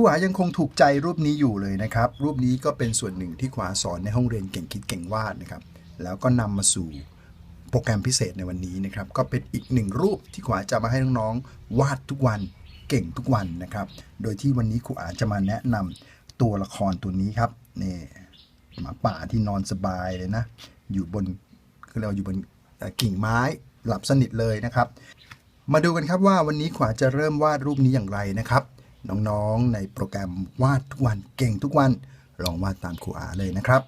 ครูหายังคงถูกใจรูปนี้อยู่เลยนะครับ รูปนี้ก็เป็นส่วนหนึ่งที่ครูหาสอนในห้องเรียนเก่งคิดเก่งวาดนะครับ แล้วก็นำมาสู่โปรแกรมพิเศษในวันนี้นะครับ ก็เป็นอีกหนึ่งรูปที่ครูหาจะมาให้น้องๆวาดทุกวันเก่งทุกวันนะครับ โดยที่วันนี้ครูอาจะมาแนะนำตัวละครตัวนี้ครับนี่หมาป่าที่นอนสบายเลยนะ อยู่บนคือเราอยู่บนกิ่งไม้หลับสนิทเลยนะครับ มาดูกันครับว่าวันนี้ขวาจะเริ่มวาดรูปนี้อย่างไรนะครับ น้องๆ ในโปรแกรมวาดทุกวันเก่งทุกวัน ลองวาดตามครูอาเลยนะครับ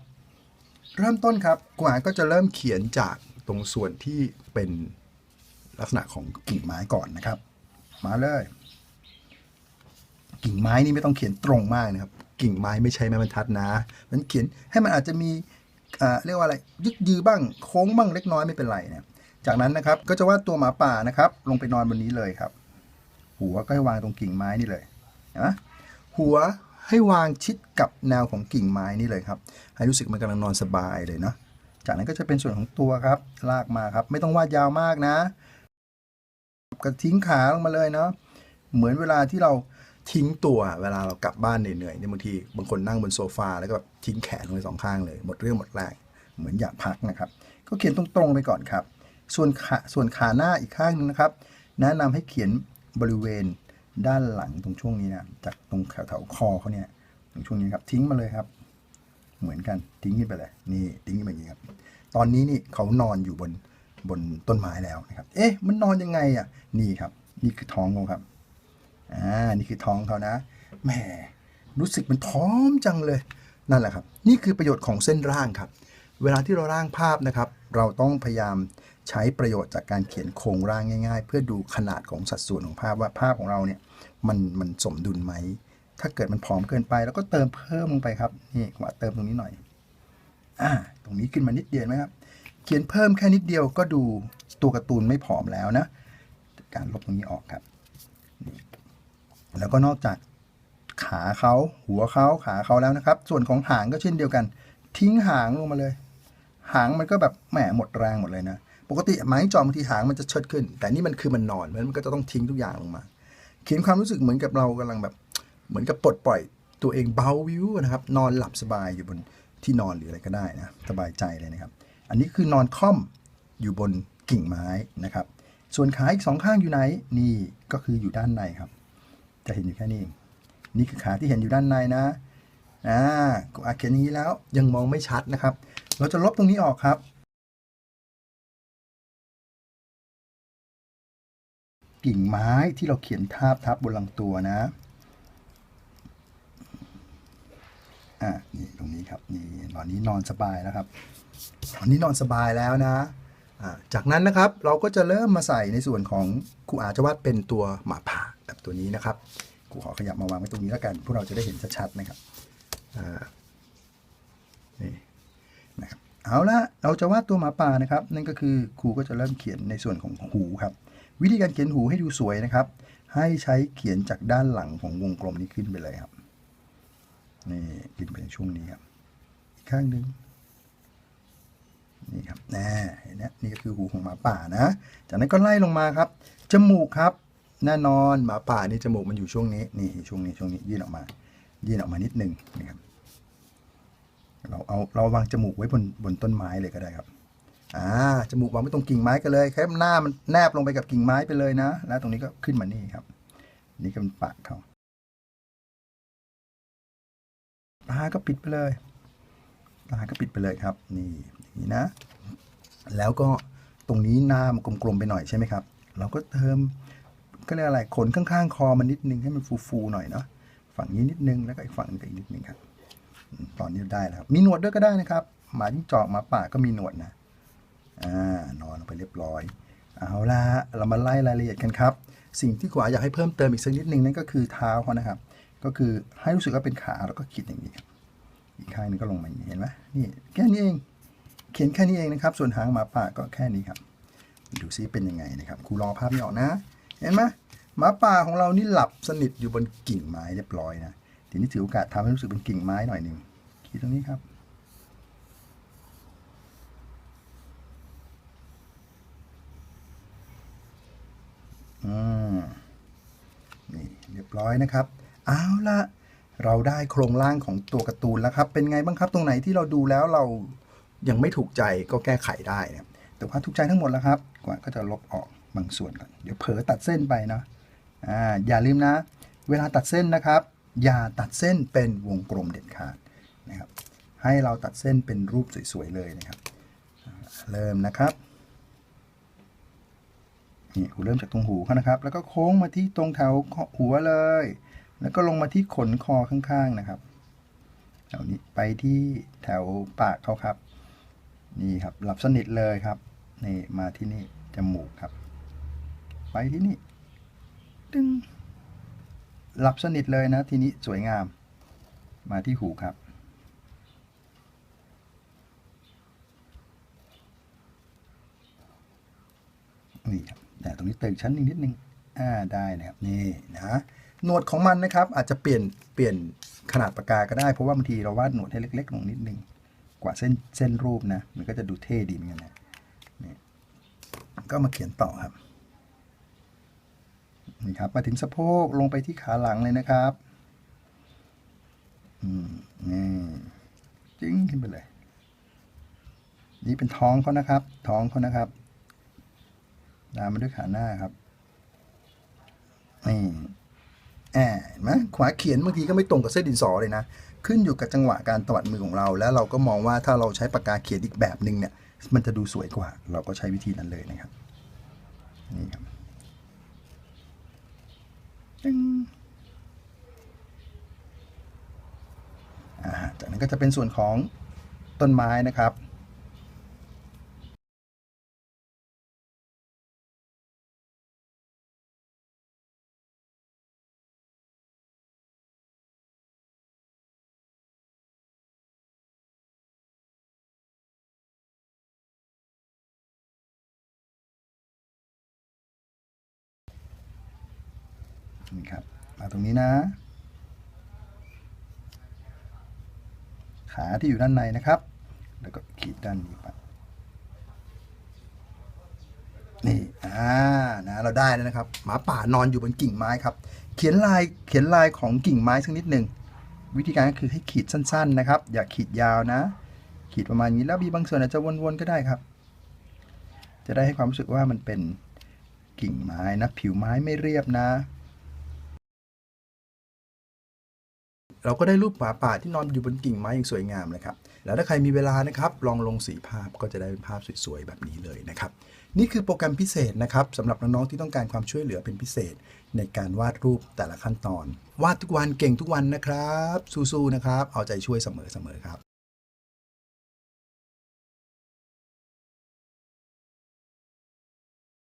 เริ่มต้นครับครูอาก็จะเริ่มเขียนจากตรงส่วนที่เป็นลักษณะของกิ่งไม้ก่อนนะครับ มาเลย กิ่งไม้นี่ไม่ต้องเขียนตรงมากนะครับ กิ่งไม้ไม่ใช่ไม้บรรทัดนะ มันเขียนให้มันอาจจะมีเรียกว่าอะไรยึกยือบ้างโค้งบ้างเล็กน้อยไม่เป็นไรนะจากนั้นนะครับก็จะวาดตัวหมาป่านะครับ ลงไปนอนบนนี้เลยครับ หัวก็ให้วางตรงกิ่งไม้นี่เลย นะหัวให้วางชิดกับแนวของกิ่งไม้นี่เลยครับ ให้รู้สึกมันกำลังนอนสบายเลยเนาะจากนั้นก็จะเป็นส่วนของตัวครับ ลากมาครับ ไม่ต้องวาดยาวมากนะก็ทิ้งขาลงมาเลยเนาะเหมือนเวลาที่เราทิ้งตัวเวลาเรากลับบ้านเหนื่อยๆเนี่ยบางทีบางคนนั่งบนโซฟาแล้วก็แบบทิ้งแขนลงไปสองข้างเลย หมดเรื่องหมดแรงเหมือนอยากพักนะครับ ก็เขียนตรงๆไปก่อนครับ ส่วนขาส่วนขาหน้าอีกข้างหนึงนะครับ แนะนำให้เขียนบริเวณ ด้านหลังตรงช่วงนี้นะจากตรงแถวๆคอเขาเนี่ยตรงช่วงนี้ครับทิ้งมาเลยครับ เหมือนกันทิ้งขึ้นไปเลย นี่ทิ้งขึ้นไปอย่างนี้ครับตอนนี้นี่เขานอนอยู่บนบนต้นไม้แล้วนะครับ เอ๊ะ มันนอนยังไงอะ นี่ครับ นี่คือท้องเขาครับ อ่า นี่คือท้องเขานะ แหม รู้สึกมันท้อมจังเลย นั่นแหละครับ นี่คือประโยชน์ของเส้นร่างครับ เวลาที่เราร่างภาพนะครับ เราต้องพยายาม ใช้ประโยชน์จากการเขียนโครงร่างง่าย ๆ เพื่อดูขนาดของสัดส่วนของภาพว่าภาพของเราเนี่ยมันมันสมดุลไหม ถ้าเกิดมันผอมเกินไปเราก็เติมเพิ่มลงไปครับนี่ว่าเติมตรงนี้หน่อยอ่าตรงนี้ขึ้นมานิดเดียวไหมครับเขียนเพิ่มแค่นิดเดียวก็ดูตัวการ์ตูนไม่ผอมแล้วนะ การลบตรงนี้ออกครับ แล้วก็นอกจากขาเขาหัวเขาขาเขาแล้วนะครับ ส่วนของหางก็เช่นเดียวกัน ทิ้งหางลงมาเลย หางมันก็แบบแหมหมดแรงหมดเลยนะ ปกติไม้จอมบางทีหางมันจะเชิดขึ้น แต่นี่มันคือมันนอนเพราะฉะนั้นมันก็จะต้องทิ้งทุกอย่างลงมาเขียนความรู้สึกเหมือนกับเรากำลังแบบ เหมือนกับปลดปล่อยตัวเองเบาวิวนะครับ นอนหลับสบายอยู่บนที่นอนหรืออะไรก็ได้นะสบายใจเลยนะครับ อันนี้คือนอนค่อมอยู่บนกิ่งไม้นะครับ ส่วนขาอีกสองข้างอยู่ไหนนี่ก็คืออยู่ด้านในครับ จะเห็นอยู่แค่นี้เองนี่คือขาที่เห็นอยู่ด้านในนะอ่าก็อาเขียนอย่างนี้แล้วยังมองไม่ชัดนะครับ เราจะลบตรงนี้ออกครับ กิ่งไม้ที่เราเขียนทาบทับบนลำตัวนะ อ่านี่ตรงนี้ครับนี่ตอนนี้นอนสบายแล้วครับตอนนี้นอนสบายแล้วนะอ่าจากนั้นนะครับเราก็จะเริ่มมาใส่ในส่วนของครูอาจะวาดเป็นตัวหมาป่าแบบตัวนี้นะครับครูขอขยับมาวางไว้ตรงนี้แล้วกัน พวกเราจะได้เห็นชัดๆนะครับอ่านี่นะครับเอาละเราจะวาดตัวหมาป่านะครับ นั่นก็คือครูก็จะเริ่มเขียนในส่วนของหูครับ วิธีการเขียนหูให้ดูสวยนะครับ ให้ใช้เขียนจากด้านหลังของวงกลมนี้ขึ้นไปเลยครับ นี่ขึ้นไปในช่วงนี้ครับ อีกข้างหนึ่งนี่ครับแน่เห็นไหมนี่ก็คือหูของหมาป่านะ จากนั้นก็ไล่ลงมาครับ จมูกครับแน่นอนหมาป่านี่จมูกมันอยู่ช่วงนี้ นี่ช่วงนี้ช่วงนี้ยื่นออกมา ยื่นออกมานิดนึงนะครับ เราเอาเราวางจมูกไว้บนบนต้นไม้เลยก็ได้ครับ อ่าจมูกวางไว้ตรงกิ่งไม้กันเลยแค่หน้ามันแนบลงไปกับกิ่งไม้ไปเลยนะ แล้วตรงนี้ก็ขึ้นมานี่ครับ นี่ก็เป็นปากเขาตาก็ปิดไปเลยตาก็ปิดไปเลยครับ นี่นี้นะ แล้วก็ตรงนี้หน้ามันกลมๆไปหน่อยใช่ไหมครับ เราก็เติมก็เรียกอะไรขนข้างๆ คอมันนิดนึงให้มันฟูๆหน่อยเนาะฝั่งนี้นิดนึงแล้วก็อีกฝั่งนึงอีกนิดนึงครับตอนนี้ได้แล้วครับมีหนวดด้วยก็ได้นะครับหมาจิ้งจอกหมาป่าก็มีหนวดนะ อ่านอนลงไปเรียบร้อย เอาละเรามาไล่รายละเอียดกันครับ สิ่งที่ขวาอยากให้เพิ่มเติมอีกสักนิดนึงนั่นก็คือเท้าเขานะครับ ก็คือให้รู้สึกว่าเป็นขาแล้วก็ขีดอย่างนี้ครับอีกข้างนึงก็ลงมาอย่างนี้เห็นไหมนี่แค่นี้เองเขียนแค่นี้เองนะครับ ส่วนหางหมาป่าก็แค่นี้ครับ ดูซิเป็นยังไงนะครับครูรอภาพนี้ออกนะ เห็นไหมหมาป่าของเรานี่หลับสนิทอยู่บนกิ่งไม้เรียบร้อยนะทีนี้ถือโอกาสทำให้รู้สึกเป็นกิ่งไม้หน่อยหนึ่งขีดตรงนี้ครับ อืมนี่เรียบร้อยนะครับ เอาละเราได้โครงร่างของตัวการ์ตูนแล้วครับ เป็นไงบ้างครับตรงไหนที่เราดูแล้วเรายังไม่ถูกใจก็แก้ไขได้นะแต่ว่าถูกใจทั้งหมดแล้วครับกว่าก็จะลบออกบางส่วนก่อนเดี๋ยวเผลอตัดเส้นไปนะอ่าอย่าลืมนะ เวลาตัดเส้นนะครับ อย่าตัดเส้นเป็นวงกลมเด็ดขาดนะครับ ให้เราตัดเส้นเป็นรูปสวยๆเลยนะครับ เริ่มนะครับ นี่หูเริ่มจากตรงหูเขานะครับ แล้วก็โค้งมาที่ตรงแถวหัวเลย แล้วก็ลงมาที่ขนคอข้างๆนะครับแถวนี้ไปที่แถวปากเขาครับ นี่ครับหลับสนิทเลยครับ นี่มาที่นี่จมูกครับ ไปที่นี่ตึงหลับสนิทเลยนะ ทีนี้สวยงาม มาที่หูครับ นี่ครับ แต่ตรงนี้เติมชั้นนิดนึงอ่าได้นะครับนี่นะหนวดของมันนะครับ อาจจะเปลี่ยนเปลี่ยนขนาดปากกาก็ได้เพราะว่าบางทีเราวาดหนวดให้เล็ก ๆ ลงนิดนึงกว่าเส้นเส้นรูปนะ มันก็จะดูเท่ดีเหมือนกันนะนี่ก็มาเขียนต่อครับนี่ครับมาถึงสะโพกลงไปที่ขาหลังเลยนะครับอืมนี่จิ้งขึ้นไปเลย นี่เป็นท้องเขานะครับ ท้องเขานะครับ ตามมาด้วยขาหน้าครับนี่แอบเห็นไหมขวาเขียนบางทีก็ไม่ตรงกับเส้นดินสอเลยนะ ขึ้นอยู่กับจังหวะการตวัดมือของเรา แล้วเราก็มองว่าถ้าเราใช้ปากกาเขียนอีกแบบหนึ่งเนี่ย มันจะดูสวยกว่า เราก็ใช้วิธีนั้นเลยนะครับนี่ครับจึงจากนั้นก็จะเป็นส่วนของต้นไม้นะครับ นี่ครับ มาตรงนี้นะ ขาที่อยู่ด้านในนะครับ แล้วก็ขีดด้านนี้ไปนี่อ่านะเราได้แล้วนะครับ หมาป่านอนอยู่บนกิ่งไม้ครับ เขียนลายเขียนลายของกิ่งไม้สักนิดหนึ่งวิธีการก็คือให้ขีดสั้น ๆนะครับ อย่าขีดยาวนะ ขีดประมาณนี้แล้วมีบางส่วนอาจจะวนๆก็ได้ครับ จะได้ให้ความรู้สึกว่ามันเป็นกิ่งไม้นะ ผิวไม้ไม่เรียบนะ เราก็ได้รูปหมาป่าที่นอนอยู่บนกิ่งไม้อย่างสวยงามเลยครับ แล้วถ้าใครมีเวลานะครับ ลองลงสีภาพก็จะได้เป็นภาพสวยๆแบบนี้เลยนะครับ นี่คือโปรแกรมพิเศษนะครับสำหรับน้องๆที่ต้องการความช่วยเหลือเป็นพิเศษ ในการวาดรูปแต่ละขั้นตอน วาดทุกวันเก่งทุกวันนะครับ สู้ๆนะครับ เอาใจช่วยเสมอๆครับ